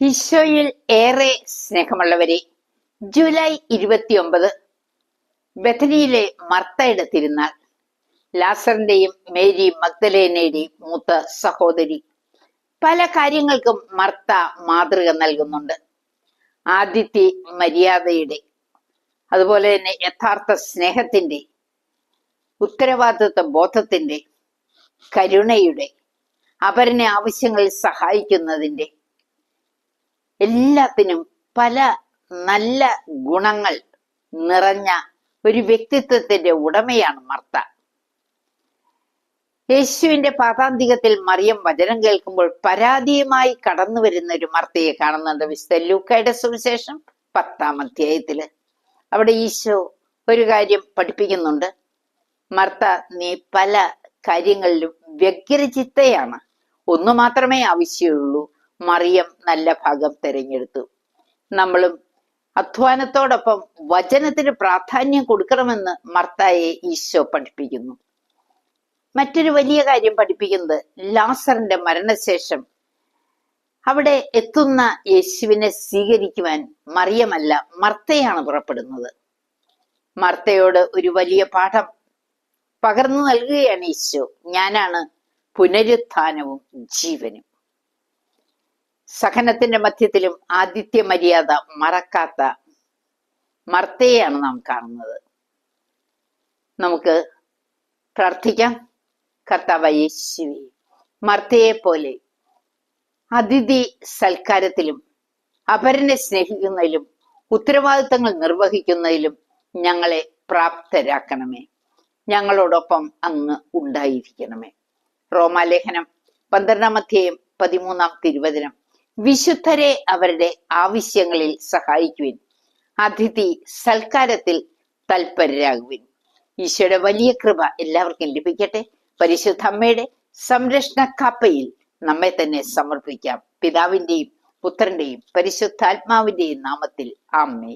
ഈശോയിൽ ഏറെ സ്നേഹമുള്ളവരെ ജൂലൈ ഇരുപത്തിയൊമ്പത് ബഥനിയിലെ മർത്തയുടെ തിരുനാൾ. ലാസറിന്റെയും മേരി മഗ്ദലേനയുടെയും മൂത്ത സഹോദരി പല കാര്യങ്ങൾക്കും മർത്ത മാതൃക നൽകുന്നുണ്ട്. ആദിത്യ മര്യാദയുടെ അതുപോലെ തന്നെ യഥാർത്ഥ സ്നേഹത്തിന്റെ ഉത്തരവാദിത്വ ബോധത്തിന്റെ കരുണയുടെ അപരനെ ആവശ്യങ്ങളിൽ സഹായിക്കുന്നതിന്റെ എല്ലാത്തിനും പല നല്ല ഗുണങ്ങൾ നിറഞ്ഞ ഒരു വ്യക്തിത്വത്തിന്റെ ഉടമയാണ് മർത്ത. യേശുവിന്റെ പാതാന്തികത്തിൽ മറിയം വചനം കേൾക്കുമ്പോൾ പരാതിയുമായി കടന്നു വരുന്ന ഒരു മർത്തയെ കാണുന്നുണ്ട് വിശുദ്ധ ലൂക്കയുടെ സുവിശേഷം പത്താം അധ്യായത്തിൽ. അവിടെ ഈശോ ഒരു കാര്യം പഠിപ്പിക്കുന്നുണ്ട്. മർത്ത നീ പല കാര്യങ്ങളിലും വ്യഗ്രചിത്തയാണ്. ഒന്നു മാത്രമേ ആവശ്യമുള്ളൂ. മറിയം നല്ല ഭാഗം തിരഞ്ഞെടുത്തു. നമ്മളും അധ്വാനത്തോടൊപ്പം വചനത്തിന് പ്രാധാന്യം കൊടുക്കണമെന്ന് മർത്തായെ ഈശോ പഠിപ്പിക്കുന്നു. മറ്റൊരു വലിയ കാര്യം പഠിപ്പിക്കുന്നത് ലാസറിന്റെ മരണശേഷം. അവിടെ എത്തുന്ന യേശുവിനെ സ്വീകരിക്കുവാൻ മറിയമല്ല മർത്തയാണ് പുറപ്പെടുന്നത്. മർത്തയോട് ഒരു വലിയ പാഠം പകർന്നു നൽകുകയാണ് ഈശോ. ഞാനാണ് പുനരുത്ഥാനവും ജീവനും. സഹനത്തിന്റെ മധ്യത്തിലും ആദിത്യ മര്യാദ മറക്കാത്ത മർത്തയെയാണ് നാം കാണുന്നത്. നമുക്ക് പ്രാർത്ഥിക്കാം. കർത്താവ് യേശുവി മർത്തയെ പോലെ അതിഥി സൽക്കാരത്തിലും അപരനെ സ്നേഹിക്കുന്നതിലും ഉത്തരവാദിത്തങ്ങൾ നിർവഹിക്കുന്നതിലും ഞങ്ങളെ പ്രാപ്തരാക്കണമേ. ഞങ്ങളോടൊപ്പം അങ്ങ് ഉണ്ടായിരിക്കണമേ. റോമാലേഖനം പന്ത്രണ്ടാം അധ്യായം പതിമൂന്നാം തിരുവചനം വിശുദ്ധരെ അവരുടെ ആവശ്യങ്ങളിൽ സഹായിക്കുവിൻ. അതിഥി സൽക്കാരത്തിൽ തൽപരരാകുവിൻ. ഈശോയുടെ വലിയ കൃപ എല്ലാവർക്കും ലഭിക്കട്ടെ. പരിശുദ്ധ അമ്മയുടെ സംരക്ഷണ കാപ്പയിൽ നമ്മെ തന്നെ സമർപ്പിക്കാം. പിതാവിന്റെയും പുത്രന്റെയും പരിശുദ്ധാത്മാവിന്റെയും നാമത്തിൽ ആമ്മേ